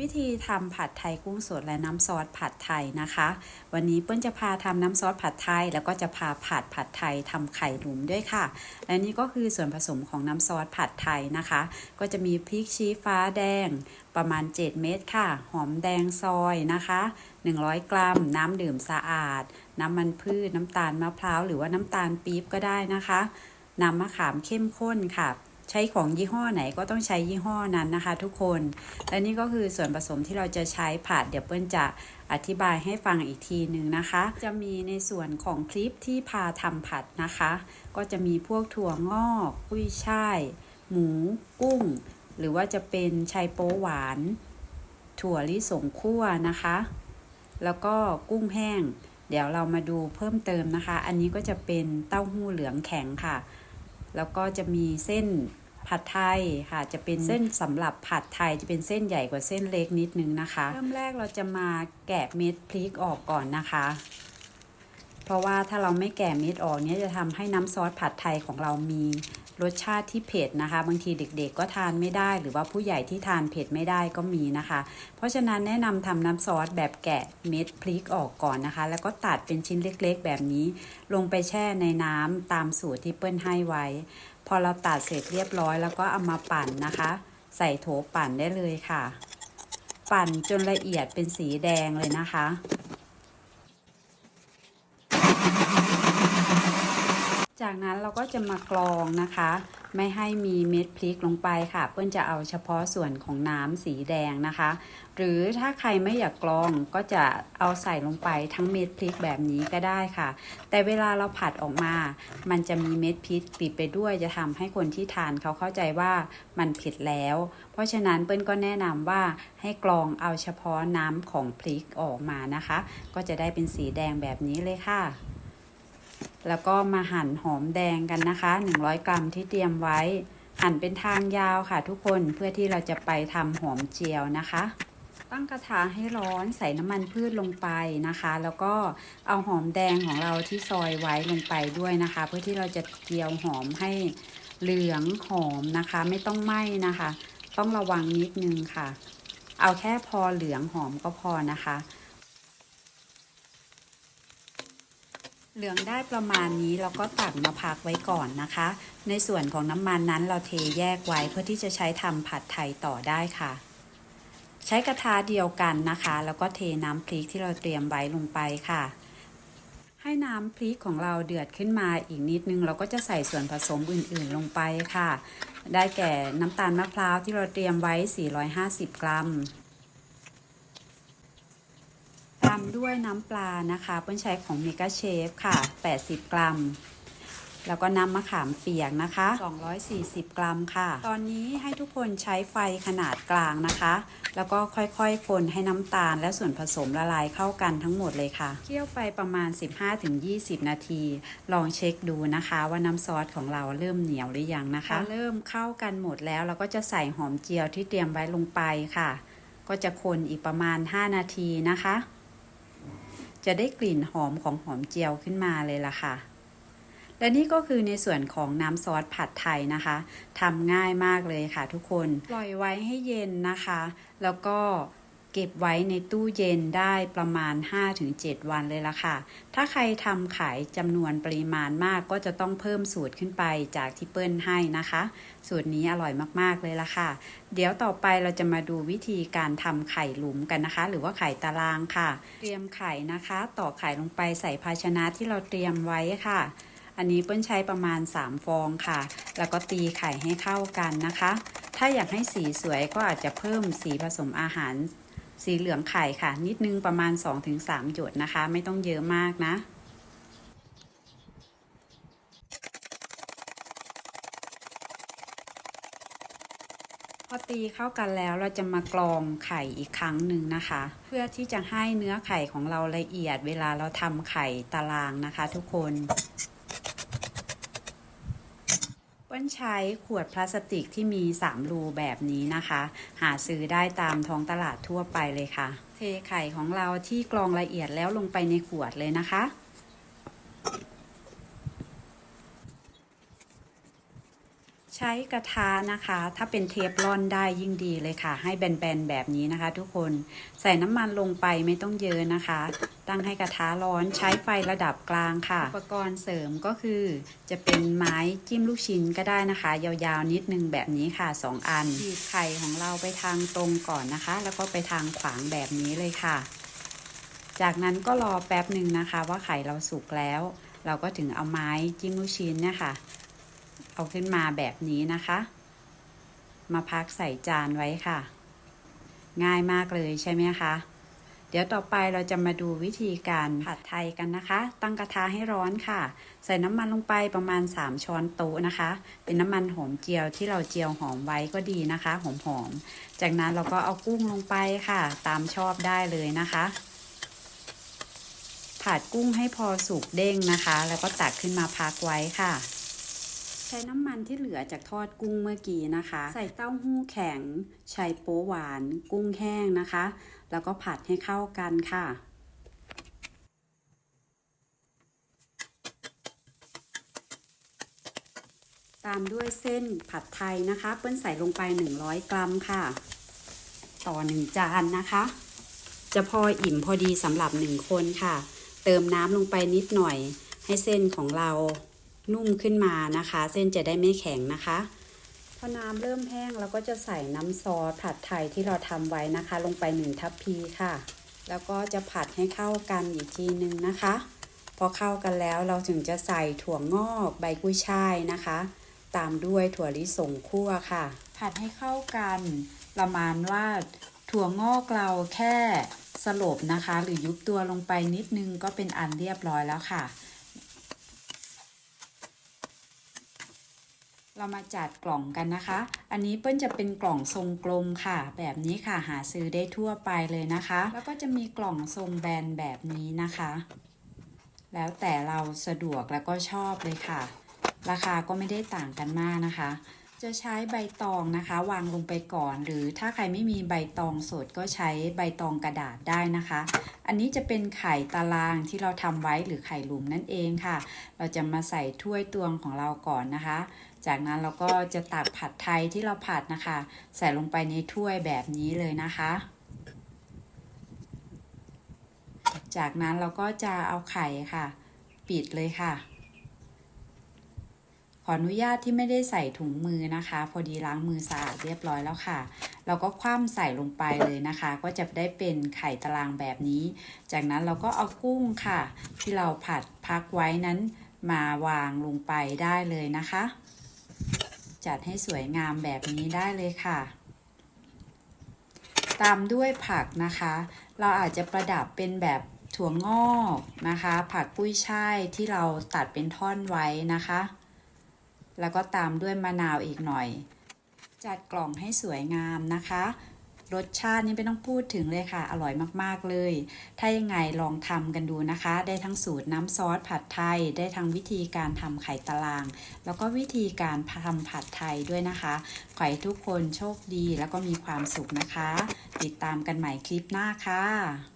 วิธีทำผัดไทยกุ้งสดและน้ำซอสผัดไทยนะคะ วันนี้เปิ้ลจะพาทำน้ำซอสผัดไทย แล้วก็จะพาผัดผัดไทยทำไข่หลุมด้วยค่ะ และนี่ก็คือส่วนผสมของน้ำซอสผัดไทยนะคะ ก็จะมีพริกชี้ฟ้าแดง ประมาณ 7 เม็ดค่ะ หอมแดงซอยนะคะ 100 กรัม น้ำดื่มสะอาด น้ำมันพืช น้ำตาลมะพร้าวหรือว่าน้ำตาลปี๊บก็ได้นะคะ น้ำมะขามเข้มข้นค่ะ ใช้ของยี่ห้อไหนก็ต้องใช้ยี่ห้อนั้นนะคะ ทุกคน และนี่ก็คือส่วนผสมที่เราจะใช้ผัดเดี๋ยวเปิ้ลจะอธิบายให้ฟังอีกทีหนึ่งนะคะ จะมีในส่วนของคลิปที่พาทำผัดนะคะ ก็จะมีพวกถั่วงอกกุ้ยช่าย หมู กุ้ง หรือว่าจะเป็นไชโป๊หวาน ถั่วลิสงคั่วนะคะ แล้วก็กุ้งแห้ง เดี๋ยวเรามาดูเพิ่มเติมนะคะ อันนี้ก็จะเป็นเต้าหู้เหลืองแข็งค่ะ แล้วก็จะมีเส้นผัดไทยค่ะจะเป็นเส้นสำหรับผัดไทยจะเป็นเส้นใหญ่กว่าเส้นเล็กนิดนึงนะคะ เริ่มแรกเราจะมาแกะเม็ดพริกออกก่อนนะคะ เพราะว่าถ้าเราไม่แกะเม็ดออกเนี่ยจะทำให้น้ำซอสผัดไทยของเรามี รสชาติที่เผ็ดนะคะ บางทีเด็กๆก็ทานไม่ได้ หรือว่าผู้ใหญ่ที่ทานเผ็ดไม่ได้ก็มีนะคะ เพราะฉะนั้นแนะนำทำน้ำซอสแบบแกะเม็ดพริกออกก่อนนะคะ แล้วก็ตัดเป็นชิ้นเล็กๆ แบบนี้ ลงไปแช่ในน้ำตามสูตรที่เปิ้ลให้ไว้ พอเราตัดเสร็จเรียบร้อยแล้วก็เอามาปั่นนะคะ ใส่โถปั่นได้เลยค่ะ ปั่นจนละเอียดเป็นสีแดงเลยนะคะ จากนั้นเราก็จะมากรองนะคะ ไม่ให้มีเม็ดพริกลงไปค่ะ เปิ้ลจะเอาเฉพาะส่วนของน้ำสีแดงนะคะ หรือถ้าใครไม่อยากกรองก็จะเอาใส่ลงไปทั้งเม็ดพริกแบบนี้ก็ได้ค่ะ แต่เวลาเราผัดออกมา มันจะมีเม็ดพริกติดไปด้วยจะทำให้คนที่ทานเขาเข้าใจว่ามันผ็ดแล้ว เพราะฉะนั้นเปิ้ลก็แนะนำว่าให้กรองเอาเฉพาะน้ำของพริกออกมานะคะ ก็จะได้เป็นสีแดงแบบนี้เลยค่ะ แล้วก็มาหั่นหอมแดงกันนะคะ 100 กรัมที่เตรียมไว้ หั่นเป็นทางยาวค่ะทุกคนเพื่อที่เราจะไปทำหอมเจียวนะคะ ตั้งกระทะให้ร้อนใส่น้ำมันพืชลงไปนะคะ แล้วก็เอาหอมแดงของเราที่ซอยไว้ลงไปด้วยนะคะ เพื่อที่เราจะเจียวหอมให้เหลืองหอมนะคะ ไม่ต้องไหม้นะคะ ต้องระวังนิดนึงค่ะ เอาแค่พอเหลืองหอมก็พอนะคะ เหลืองได้ประมาณนี้เราก็ตักมาพักไว้ก่อนนะคะ ในส่วนของน้ำมันนั้นเราเทแยกไว้เพื่อที่จะใช้ทำผัดไทยต่อได้ค่ะ ใช้กระทะเดียวกันนะคะ แล้วก็เทน้ำพริกที่เราเตรียมไว้ลงไปค่ะ ให้น้ำพริกของเราเดือดขึ้นมาอีกนิดนึง เราก็จะใส่ส่วนผสมอื่นๆลงไปค่ะ ได้แก่น้ำตาลมะพร้าวที่เราเตรียมไว้ 450 กรัมามด้วยน้ำปลานะคะเปิ้ลใช้ของเมกาเชฟค่ะ 80 กรัม แล้วก็น้ำมะขามเปียกนะคะ 240 กรัมค่ะ ตอนนี้ให้ทุกคนใช้ไฟขนาดกลางนะคะ แล้วก็ค่อยๆ คนให้น้ำตาลและส่วนผสมละลายเข้ากันทั้งหมดเลยค่ะ เคี่ยวไปประมาณ 15-20 นาที ลองเช็คดูนะคะว่าน้ำซอสของเราเริ่มเหนียวหรือยังนะคะ เริ่มเข้ากันหมดแล้วเราก็จะใส่หอมเจียวที่เตรียมไว้ลงไปค่ะก็จะคนอีกประมาณ 5 นาทีนะคะ จะได้กลิ่นหอมของหอมเจียวขึ้นมาเลยล่ะค่ะ และนี่ก็คือในส่วนของน้ำซอสผัดไทยนะคะทำง่ายมากเลยค่ะทุกคน ปล่อยไว้ให้เย็นนะคะ แล้วก็ เก็บไว้ในตู้เย็นได้ประมาณ 5-7 วันเลยละค่ะ ถ้าใครทำขายจำนวนปริมาณมากก็จะต้องเพิ่มสูตรขึ้นไปจากที่เปิ้ลให้นะคะ สูตรนี้อร่อยมากๆเลยละค่ะ เดี๋ยวต่อไปเราจะมาดูวิธีการทำไข่หลุมกันนะคะ หรือว่าไข่ตารางค่ะ เตรียมไข่นะคะ ต่อกไข่ลงไปใส่ภาชนะที่เราเตรียมไว้ค่ะ อันนี้เปิ้ลใช้ประมาณ 3 ฟองค่ะ แล้วก็ตีไข่ให้เข้ากันนะคะ ถ้าอยากให้สีสวยก็อาจจะเพิ่มสีผสมอาหาร สีเหลืองไข่ค่ะ นิดนึงประมาณ 2-3 หยดนะคะ ไม่ต้องเยอะมากนะพอตีเข้ากันแล้วเราจะมากรองไข่อีกครั้งหนึ่งนะคะ เพื่อที่จะให้เนื้อไข่ของเราละเอียดเวลาเราทำไข่ตารางนะคะทุกคน วั้นใช้ขวดพลาสติกที่มี 3 รูแบบนี้นะคะ หาซื้อได้ตามท้องตลาดทั่วไปเลยค่ะ เทไข่ของเราที่กรองละเอียดแล้วลงไปในขวดเลยนะคะ ช้ช้กระทะนะคะ ถ้าเป็นเทฟลอนได้ยิ่งดีเลยค่ะ ให้แบนๆแบบนี้นะคะ ทุกคนใส่น้ำมันลงไปไม่ต้องเยอะนะคะ ตั้งให้กระทะร้อนใช้ไฟระดับกลางค่ะ อุปกรณ์เสริมก็คือ จะเป็นไม้จิ้มลูกชิ้นก็ได้นะคะ ยาวๆนิดนึงแบบนี้ค่ะ 2 อันบีบไข่ของเราไปทางตรงก่อนนะคะ แล้วก็ไปทางขวางแบบนี้เลยค่ะ จากนั้นก็รอแป๊บหนึ่งนะคะ ว่าไข่เราสุกแล้ว เราก็ถึงเอาไม้จิ้มลูกชิ้นเนี่ยค่ะ เอาขึ้นมาแบบนี้นะคะ มาพักใส่จานไว้ค่ะ ง่ายมากเลยใช่ไหมคะ เดี๋ยวต่อไปเราจะมาดูวิธีการผัดไทยกันนะคะ ตั้งกระทะให้ร้อนค่ะ ใส่น้ำมันลงไปประมาณ 3 ช้อนโต๊ะนะคะ เป็นน้ำมันหอมเจียวที่เราเจียวหอมไว้ก็ดีนะคะหอมๆจากนั้นเราก็เอากุ้งลงไปค่ะ ตามชอบได้เลยนะคะผัดกุ้งให้พอสุกเด้งนะคะ แล้วก็ตักขึ้นมาพักไว้ค่ะ ช้น้ำมันที่เหลือจากทอดกุ้งเมื่อกี้นะคะ ใส่เต้าหู้แข็ง ใช้โป๊หวาน กุ้งแห้งนะคะ แล้วก็ผัดให้เข้ากันค่ะตามด้วยเส้นผัดไทยนะคะ เปิ้ลใส่ลงไป 100 กรัมค่ะ ต่อ 1 จานนะคะ จะพออิ่มพอดีสำหรับ 1 คนค่ะ เติมน้ำลงไปนิดหน่อยให้เส้นของเรา นุ่มขึ้นมานะคะ เส้นจะได้ไม่แข็งนะคะพอน้ำเริ่มแห้งเราก็จะใส่น้ำซอสผัดไทยที่เราทำไว้นะคะ ลงไปหนึ่งทัพพีค่ะ แล้วก็จะผัดให้เข้ากันอีกทีนึงนะคะ พอเข้ากันแล้วเราถึงจะใส่ถั่วงอกใบกุ้ยช่ายนะคะ ตามด้วยถั่วลิสงคั่วค่ะ ผัดให้เข้ากันประมาณว่าถั่วงอกเราแค่สลบนะคะ หรือยุบตัวลงไปนิดนึงก็เป็นอันเรียบร้อยแล้วค่ะ เรามาจัดกล่องกันนะคะ อันนี้เปิ้ลจะเป็นกล่องทรงกลมค่ะ แบบนี้ค่ะหาซื้อได้ทั่วไปเลยนะคะ แล้วก็จะมีกล่องทรงแบนแบบนี้นะคะ แล้วแต่เราสะดวกแล้วก็ชอบเลยค่ะ ราคาก็ไม่ได้ต่างกันมากนะคะ จะใช้ใบตองนะคะ วางลงไปก่อน หรือถ้าใครไม่มีใบตองสดก็ใช้ใบตองกระดาษได้นะคะ อันนี้จะเป็นไข่ตารางที่เราทำไว้หรือไข่หลุมนั่นเองค่ะ เราจะมาใส่ถ้วยตวงของเราก่อนนะคะ จากนั้นเราก็จะตักผัดไทยที่เราผัดนะคะ ใส่ลงไปในถ้วยแบบนี้เลยนะคะ จากนั้นเราก็จะเอาไข่ค่ะ ปิดเลยค่ะ ขออนุญาตที่ไม่ได้ใส่ถุงมือนะคะ พอดีล้างมือสะอาดเรียบร้อยแล้วค่ะ เราก็คว่ำใส่ลงไปเลยนะคะ ก็จะได้เป็นไข่ตารางแบบนี้ จากนั้นเราก็เอากุ้งค่ะ ที่เราผัดพักไว้นั้นมาวางลงไปได้เลยนะคะ จัดให้สวยงามแบบนี้ได้เลยค่ะ ตามด้วยผักนะคะ เราอาจจะประดับเป็นแบบถั่วงอกนะคะ ผักกุ้ยช่ายที่เราตัดเป็นท่อนไว้นะคะ แล้วก็ตามด้วยมะนาวอีกหน่อย จัดกล่องให้สวยงามนะคะ รสชาตินี่ไม่ต้องพูดถึงเลยค่ะ อร่อยมากๆเลย ถ้ายังไงลองทำกันดูนะคะ ได้ทั้งสูตรน้ำซอสผัดไทย ได้ทั้งวิธีการทำไข่ตาราง แล้วก็วิธีการทำผัดไทยด้วยนะคะขอให้ทุกคนโชคดีแล้วก็มีความสุขนะคะ ติดตามกันใหม่คลิปหน้าค่ะ